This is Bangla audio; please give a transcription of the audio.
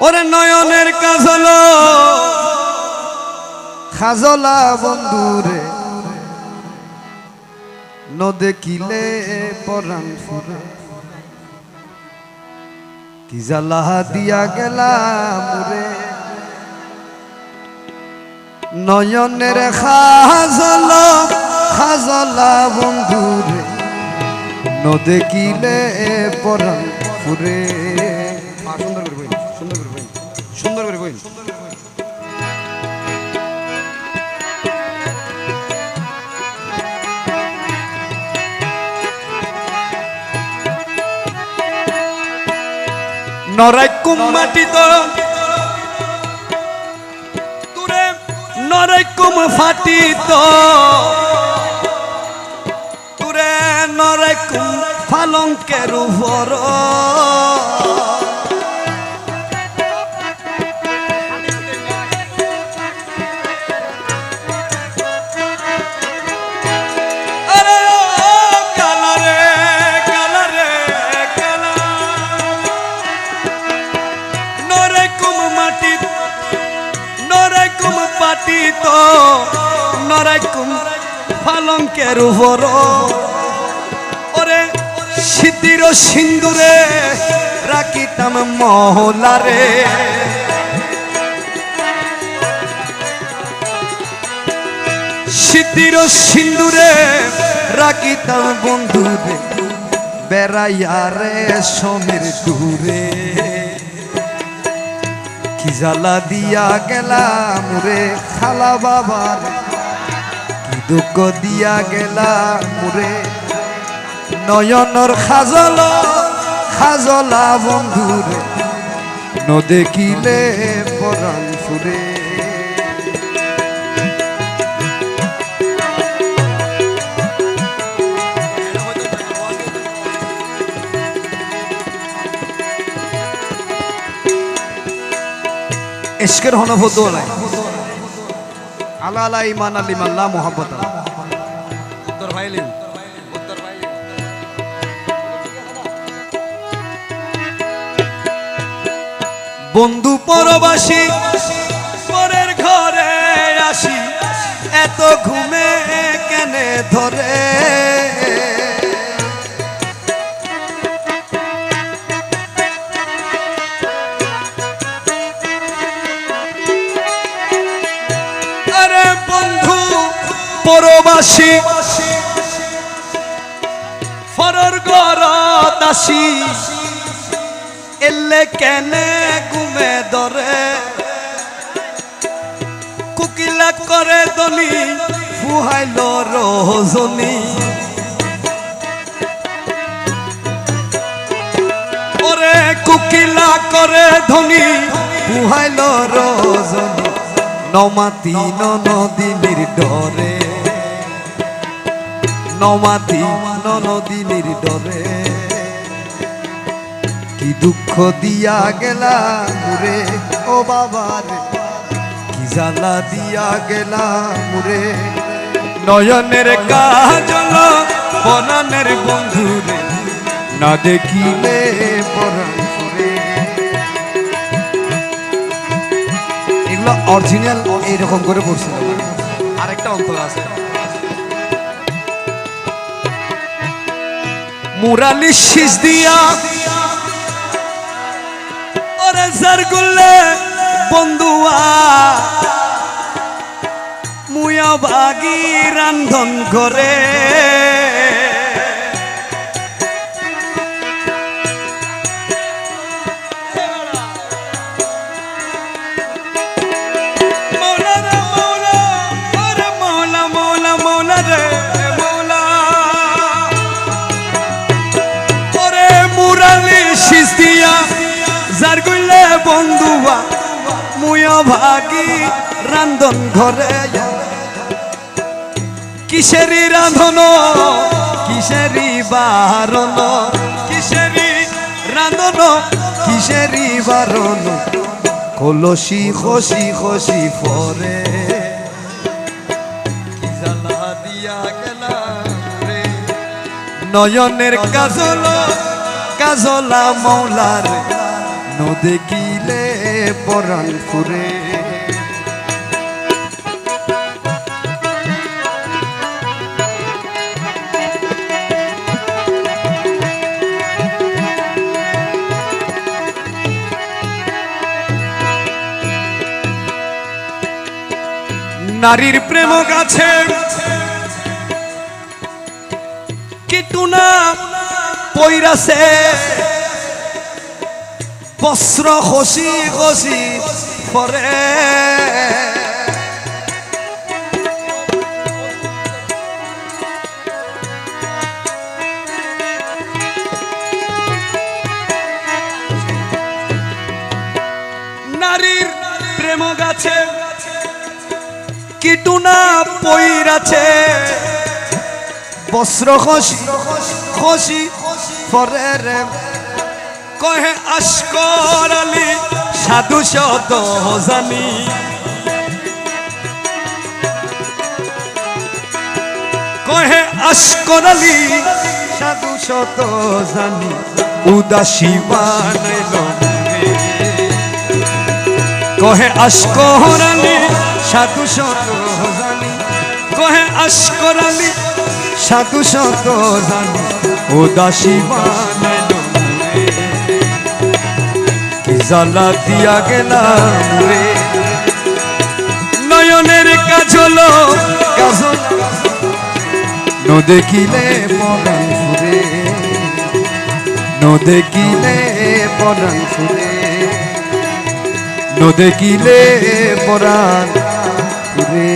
ওরে নয়নের কাজল খাজলা বন্ধুরে। ন দেখিলে পরাণ ফুরে। কি জ্বালা দিয়া গেলাম রে। নয়নের খাজল খাজলা বন্ধুরে। ন দেখিলে পরাণ ফুরে। সুন্দর করে বইন নরাই কুমাটি তো। তুরে নরাই কুম ফাটি তো। তুরে নরাই কুম ফালঙ্কের পাটি তো নরে কুম পালঙ্কের উপর। ওরে সিদ্ধির সিন্দুরে রাখিতাম মহলারে। সিদ্ধির সিন্দুরে রাখিতাম বন্ধুরে, বেড়াইয়া রে সমীর দূরে। কি জ্বালা দিয়া গেলাম রে খালা বাবার? কি দুঃখ দিয়া গেলাম রে? নয়নর খাজল, খাজলা বন্ধুরে ন দেখিলে পরাণ ফুরে এশকের হনফত নাই আলা আলা ইমান আল ইমান লা মোহাব্বত উত্তর ভাইলিন। বন্ধু পরবাসী পরের ঘরে আসি। এত ঘুমে কেনে ধরে? পরবাসী। ফরর আসি এলে কেনে ঘুমে ধরে। কুকিলা করে দলি ফুহাইল রজনী ওরে কুকিলা করে ধনী, ফুহাইল রজনী নমাতি ননদিনীর ডরে। নমাতি ননদিনীর ডরে। কি দুঃখ দিয়া গেলা মুরে, ও বাবার। কি জ্বালা দিয়া গেলাম রে নয়নের কাজল, বনানের বন্ধু রে না দেখিলে পরাণ এগুলো অরিজিনাল এইরকম করে পড়ছিল আরেকটা অন্তর আছে। মুরালি শীষ দিয়া। ওরে জারগুল্লে বন্ধুয়া মুয়া বাগি রান্ধন করে যার গইলে বন্ধুয়া মুয়া ভাগি রান্ধন ঘরে। কিসেরি রান্ধন কিসেরি বারণ, কিসেরি রান্ধন কিসেরি বারণ। কলসি খসি খসি পরে। কি জ্বালা দিয়া গেলাম রে। নয়নের কাজল, কাজলা মৌলার নো দেখিলে পরাণ ফুরে? নারীর প্রেম গাছে কিটুনা পইরাছে। বস্ত্র খসি খসি পরে। নারীর প্রেম গাছে কিটুনা পইরাছে। বস্ত্র খসি খসি পরে রে। কহে আশকর আলী, সাধু শত জানি। কহে আশকর আলী, সাধু শত জানি, উদাসী বানাইল কহে আশকর আলী, সাধু শত জানি। কহে আশকর আলী, সাধু শত জানি, উদাসী বানাইল জ্বালা দিয়া গেলাম রে। নয়নের কাজল কাজল। ন দেখিলে পরাণ ফুরে ন দেখিলে পরাণ ফুরে ন দেখিলে ফুরে